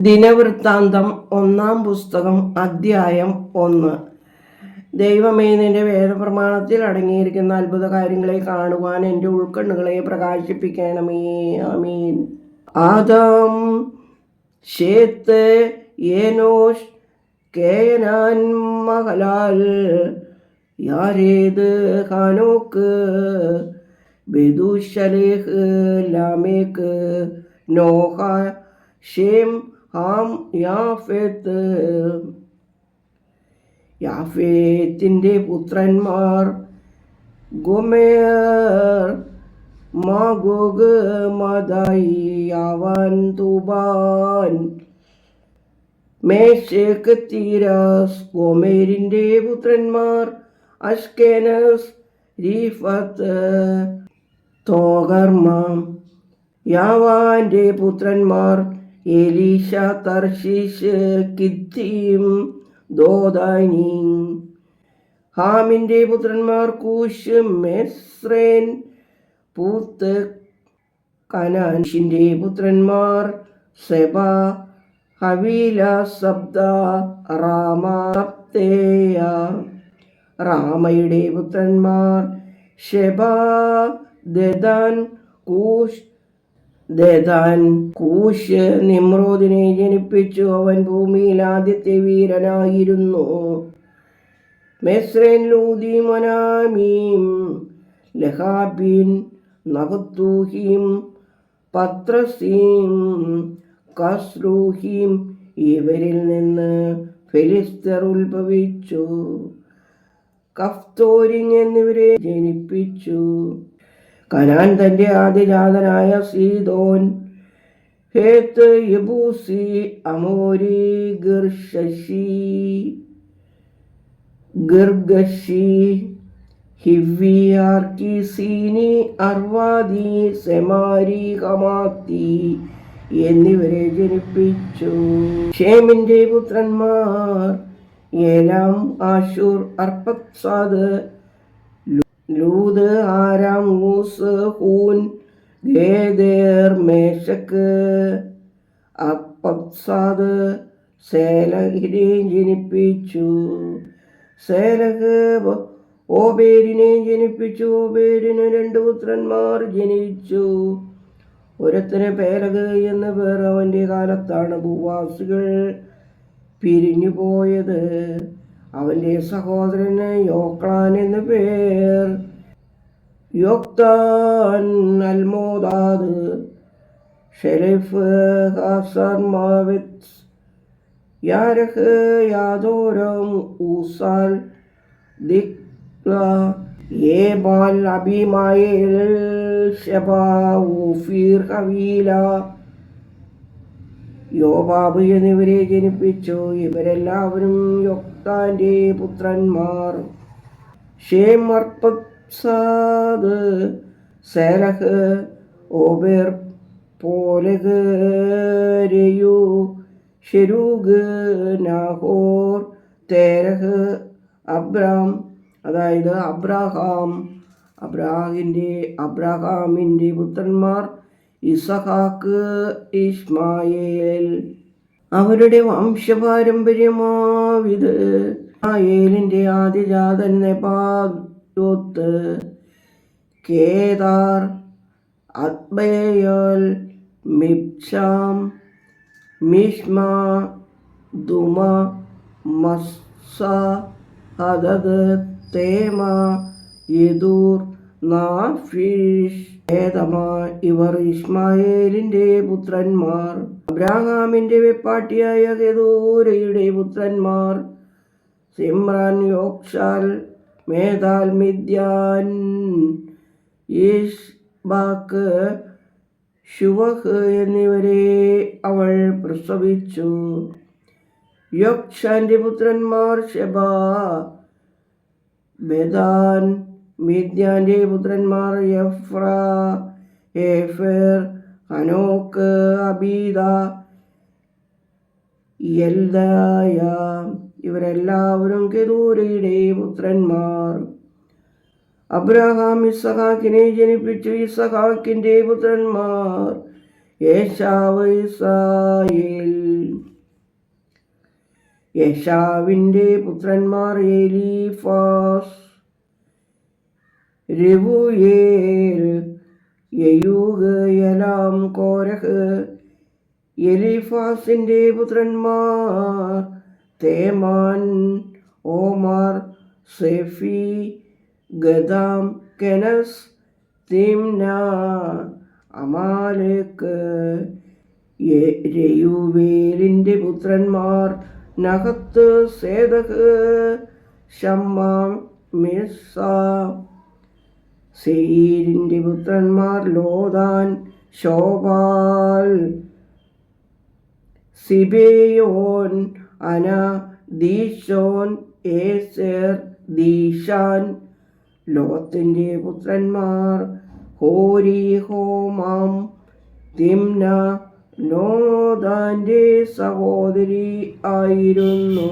ദിനവൃത്താന്തം ഒന്നാം പുസ്തകം അധ്യായം ഒന്ന്. ദൈവമേ നിന്റെ വേദപ്രമാണത്തിൽ അടങ്ങിയിരിക്കുന്ന അത്ഭുത കാര്യങ്ങളെ കാണുവാൻ എന്റെ ഉൾക്കണ്ണുകളെ പ്രകാശിപ്പിക്കണമേ. അമീൻ Adam Seth ഏനോഷ് Kenan Mahalalel Jared Enoch Methuselah Lamech Noah Shem Ham Japheth. യാഫേത്തിന്റെ പുത്രന്മാർ ഗുമേർ മാഗോഗ് മദായി അവൻ തുബാൻ മേശേക്ക് തീരാസ് ഗോമേരിന്റെ പുത്രന്മാർ അഷ്കേനസ് റീഫത്ത് തോഗർമ യാവാന്റെ പുത്രന്മാർ എലീഷ തർശീഷ് കിത്തിയും ദോദാനി. ഹാമിന്റെ പുത്രന്മാർ കൂശ് മെസ്രേൻ പൂത്ത് കനാൻഷിന്റെ പുത്രന്മാർ സെബ ഹവീല സബ്ദ റാമ റാമയുടെ പുത്രന്മാർ ഷെബ ദദാൻ കൂഷ് ദദാൻ കൂശ് നിമ്രോദിനെ ജനിപ്പിച്ചു. അവൻ ഭൂമിയിൽ ആദ്യത്തെ വീരനായിരുന്നു. മെസ്രൻ ലൂതി മനാമീം ലഹാബീൻ നഹത്തൂഹീം പത്രസീം കസ്രൂഹീം ഇവരിൽ നിന്ന് ഫെലിസ്തർ ഉത്ഭവിച്ചു. കഫ്തോരിങ് എന്നിവരെ ജനിപ്പിച്ചു. കനാൻ തന്റെ ആദിജാതനായ സീതോൻ. ഹേത്ത് യബൂസി അമോരി ഗിർഷി ഗിർഗഷി സീനി അർവാദി സെമാരി ഹമാത്തി എന്നിവരെ ജനിപ്പിച്ചു. ഷേമിന്റെ പുത്രന്മാർ ഏലാം ആശൂർ അർപ്പക്സാദ് ലൂത് ആരാം ഊസ് ഹൂൻ ഗേദേർ മേശക്ക് അപ്പസാദ് സേലഹിനെ ജനിപ്പിച്ചു. സേലഹ് ഓബേരിനെ ജനിപ്പിച്ചു. ഓബേരിന് രണ്ട് പുത്രന്മാർ ജനിച്ചു. ഒരുത്തന് പേലക് എന്ന പേർ അവന്റെ കാലത്താണ്. ഭൂവാസികൾ പിരിഞ്ഞു പോയത് അവന്റെ സഹോദരന് യോക്ലാൻ എന്ന പേർ. യോക്താൻ അൽമോദാദ് ഷെരീഫ് ഹാസർ മാവിത്സ് യാരഹ് യാദോരം ഊസാൽ ദിക്ല ഏബാൽ അബിമായേൽ ഷബ ഊഫീർ ഹവീല. യോബാബ് എന്നിവരെ ജനിപ്പിച്ചു. ഇവരെല്ലാവരും യൊക്താന്റെ പുത്രന്മാർ. Shem Arphaxad Shelah Eber Reu Serug Nahor Terah Abram. അതായത് അബ്രാഹാം. അബ്രാഹിന്റെ അബ്രാഹാമിന്റെ പുത്രന്മാർ ഇസഹാക്ക് ഇസ്മായേൽ അവരുടെ വംശപാരമ്പര്യമാവിത്. ആയേലിന്റെ ആദിജാതൻ നെപാത്ത് കേദാർ അത്ബേയൽ മിപ്ഷാം മിഷ്മ ദുമ മസ്സ ഹദദ് തേമ യദൂർ നാഫീഷ് ഏതമ ഇവർ ഇസ്മായേലിന്റെ പുത്രന്മാർ. അബ്രാഹാമിന്റെ വെപ്പാട്ടിയായ ഗദൂരയുടെ പുത്രന്മാർ സിമ്രാൻ യോക്ഷാൽ മേധാൽ മിദ്യാൻ ഈഷ്ബാക്ക് ശുവഹ് എന്നിവരെ അവൾ പ്രസവിച്ചു. യോക്ഷാന്റെ പുത്രന്മാർ ഷെബ ബെദാൻ മിദ്യാന്റെ പുത്രന്മാർ യഫ്ര ഏഫർ ഹനോക്ക് അബീദ എൽദായ ഇവരെല്ലാവരും കെതൂരയുടെ പുത്രന്മാർ. അബ്രഹാം ഇസഹാക്കിനെ ജനിപ്പിച്ചു. ഇസഹാക്കിന്റെ പുത്രന്മാർ യേശാവ് ഇസായേൽ യേശാവിന്റെ പുത്രന്മാർ എലീഫാസ് രഘുയേൽ യയൂഗ് യലാം കോരഹ്. എലിഫാസിന്റെ പുത്രന്മാർ തേമാൻ ഓമാർ സെഫി ഗദാം കെനസ് തിംന അമാലേക്ക്. രയുവേലിന്റെ പുത്രന്മാർ നഹത്ത് സേദഹ് ഷമ്മ മിസ സെയീരിന്റെ പുത്രന്മാർ ലോതാൻ ശോഭാൽ സിബേയോൻ അന ദീശോൻ ഏസേർ ദീഷാൻ ലോത്തിന്റെ പുത്രന്മാർ ഹോരി ഹോമാം തിംന ലോതാന്റെ സഹോദരി ആയിരുന്നു.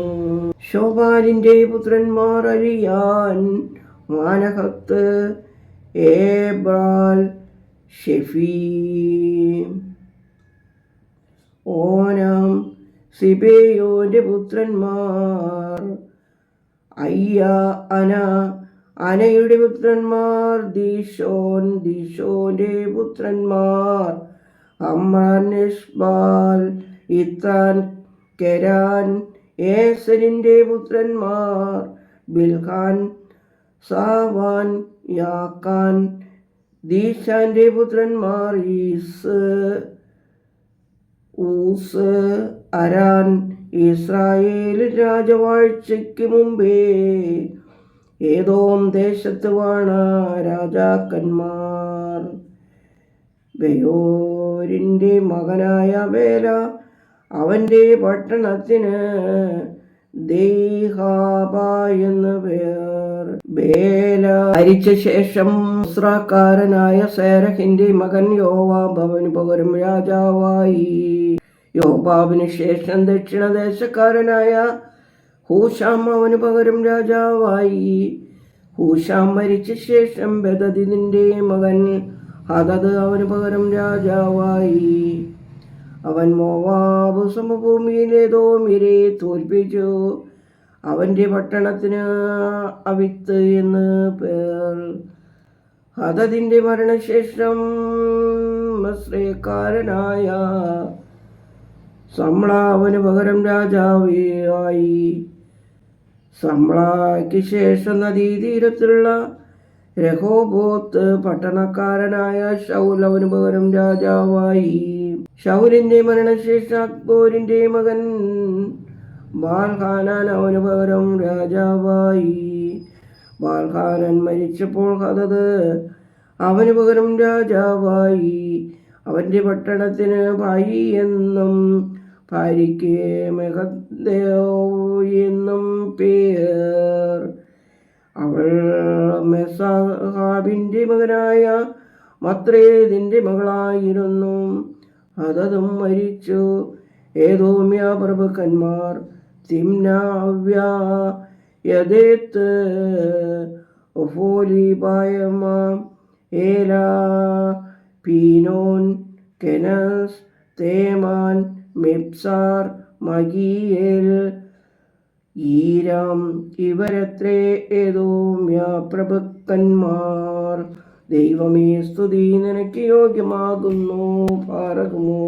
ശോഭാലിന്റെ പുത്രന്മാർ അലിയാൻ മാനഹത്ത് ഏബ്രാൽ ഷെഫീം. ഓനം സിബേയോന്റെ പുത്രന്മാർ. അയ്യ അന അനയുടെ പുത്രന്മാർ. ദിശോൻ ദിശോന്റെ പുത്രന്മാർ. അമ്രാൻ ഇഷ്ബാൽ ഇത്താൻ കെരാൻ ഏസലിന്റെ പുത്രന്മാർ. ബിൽഖാൻ സാവാൻ യാക്കാൻ ദീശാന്റെ പുത്രന്മാർ ഈസ് ഊസ് അരാൻ ഇസ്രായേൽ രാജവാഴ്ചയ്ക്ക് മുമ്പേ ഏതോം ദേശത്ത് വാണ രാജാക്കന്മാർ. ബയോരിന്റെ മകനായ വേല അവന്റെ പട്ടണത്തിന് ദേഹാബ പേർ. ബേല മരിച്ച ശേഷം ഇസ്രാക്കാരനായ സേരഹിന്റെ മകൻ യോവാബ് അവന് പകരം രാജാവായി. യോബാബിന് ശേഷം ദക്ഷിണദേശക്കാരനായ ഹൂഷാം അവന് പകരം രാജാവായി. ഹൂഷാം മരിച്ച ശേഷം ബദദിന്റെ മകൻ അതത് അവന് പകരം രാജാവായി. അവൻ മോവാബ് സമഭൂമിയിലേതോ മിരെ തോൽപ്പിച്ചു. അവന്റെ പട്ടണത്തിന് അവിത്ത് എന്ന് പേർ. ഹദദിന്റെ മരണശേഷം മസ്രേക്കാരനായ സമ്ളാവന് പകരം രാജാവായി സമ്ളാക്ക് ശേഷം നദീതീരത്തുള്ള രഹോബോത്ത് പട്ടണക്കാരനായ ഷൗൽ അവന് പകരം രാജാവായി. ഷൗലിന്റെ മരണശേഷം അക്ബോരിന്റെ മകൻ ബാൽഖാനാൻ അവന് പകരം രാജാവായി. ബാൽഖാനൻ മരിച്ചപ്പോൾ കഥത് അവന് പകരം രാജാവായി. അവന്റെ പട്ടണത്തിന് പായി എന്നും ഭാര്യയ്ക്ക് മെഹദ്ദേവ് എന്നും പേർ. അവൾ മെസാഹാബിന്റെ മകനായ മത്രേതിന്റെ മകളായിരുന്നു. അതതും മരിച്ചു. ഏതോമ്യ പ്രഭുക്കന്മാർ തിംനാവ്യ യഥേത്ത് പീനോൻ കെനസ് തേമാൻ മിപ്സാർ മഗിയേൽ ഈരാം ഇവരത്രേ ഏതോമ്യ പ്രഭുക്കന്മാർ ദൈവമേ സ്തുതി നിനക്ക് യോഗ്യമാകുന്നു ഭാരകുമോ